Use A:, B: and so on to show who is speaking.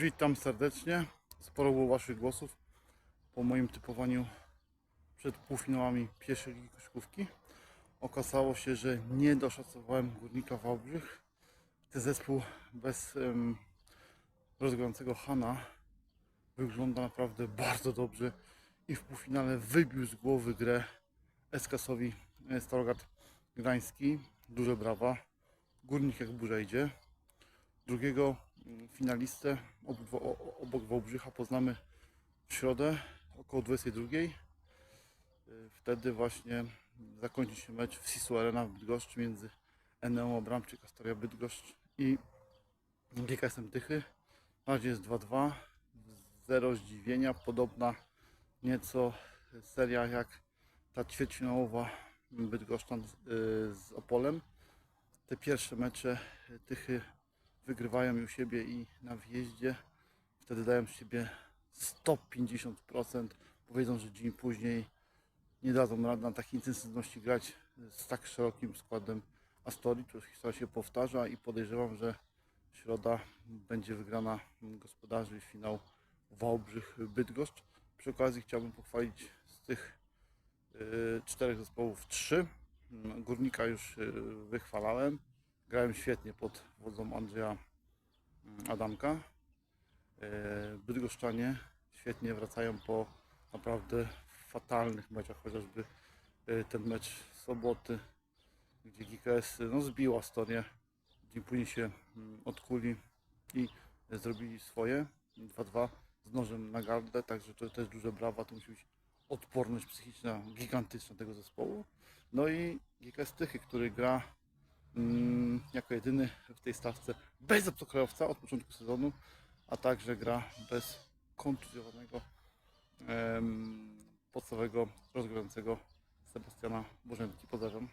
A: Witam serdecznie. Sporo było Waszych głosów po moim typowaniu przed półfinałami pierwszej ligi koszykówki. Okazało się, że nie doszacowałem Górnika Wałbrzych. Ten zespół bez um, rozgrającego Hana wygląda naprawdę bardzo dobrze i w półfinale wybił z głowy grę Eskasowi e, Starogard Gdański. Duże brawa. Górnik jak burza idzie. Drugiego finalistę obok, Wałbrzycha poznamy w środę około 22. Y, Wtedy właśnie zakończy się mecz w Sisu Arena w Bydgoszczy między Eneą Abramczyk, Astoria Bydgoszcz i GKS-em Tychy. Na razie jest 2-2. Zero zdziwienia. Podobna nieco seria jak ta ćwierćfinałowa Bydgoszczan y, z Opolem. Te pierwsze mecze Tychy wygrywają u siebie i na wjeździe. Wtedy dają siebie 150%. Powiedzą, że dzień później nie dadzą rady na takiej intensywności grać z tak szerokim składem Astorii. To historia się powtarza i podejrzewam, że środa będzie wygrana gospodarzy finał Wałbrzych-Bydgoszcz. Przy okazji chciałbym pochwalić z tych y, czterech zespołów trzy. Górnika już y, wychwalałem. Grałem świetnie pod wodzą Andrzeja mm, Adamka. E, Bydgoszczanie świetnie wracają po naprawdę fatalnych meczach, chociażby e, ten mecz soboty, gdzie GKS no, zbił Astorię. Dzień później się mm, odkuli i zrobili swoje 2-2 z nożem na gardę, także to też duże brawa, to musi być odporność psychiczna gigantyczna tego zespołu. No i GKS Tychy, który gra jako jedyny w tej stawce bez obcokrajowca od początku sezonu, a także gra bez kontuzjowanego podstawowego rozgrywającego Sebastiana Bożenki. Pozdrawiam.